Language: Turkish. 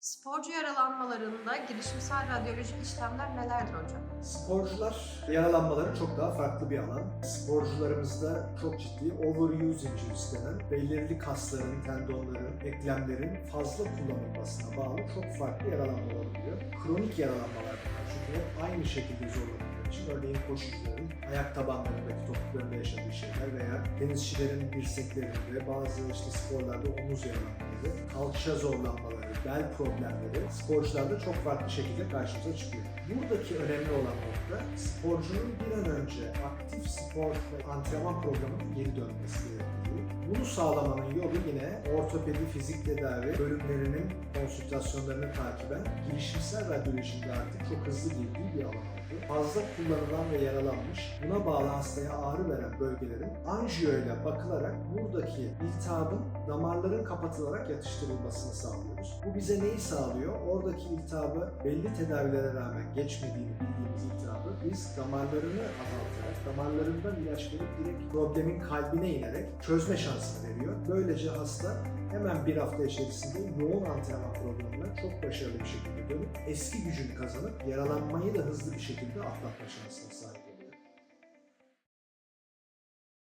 Sporcu yaralanmalarında girişimsel radyolojik işlemler nelerdir hocam? Sporcular yaralanmaları çok daha farklı bir alan. Sporcularımızda çok ciddi overuse injuries denen belirli kasların, tendonların, eklemlerin fazla kullanılmasına bağlı çok farklı yaralanmalar oluyor. Kronik yaralanmalar çünkü hep aynı şekilde zorlandıkları için örneğin koşucuların ayak tabanlarındaki topuklarında yaşadığı şeyler veya denizçilerin dirseklerinde bazı işte sporlarda omuz yaralanmaları, kalça zorlanmaları, bel problemleri sporcularda çok farklı şekilde karşımıza çıkıyor. Buradaki önemli olan nokta sporcunun bir an önce aktif spor ve antrenman programına geri dönmesi gerektiği. Bunu sağlamanın yolu yine ortopedi, fizik tedavi bölümlerinin konsültasyonlarını takiben girişimsel radyolojide artık çok hızlı girdiği bir alan oldu. Fazla kullanılan ve yaralanmış, buna bağlı hastaya ağrı veren bölgelerin anjiyo ile bakılarak buradaki iltihabın damarların kapatılarak yatıştırılmasını sağlıyoruz. Bu bize neyi sağlıyor? Oradaki iltihabı belli tedavilere rağmen geçmediğini bildiğimiz iltihabı biz damarlarını azaltarak, damarlarından ilaç verip direkt problemin kalbine inerek çözme şansını veriyor. Böylece hasta hemen bir hafta içerisinde yoğun antrenman programına çok başarılı bir şekilde dönüp eski gücünü kazanıp yaralanmayı da hızlı bir şekilde atlatma şansına sahip.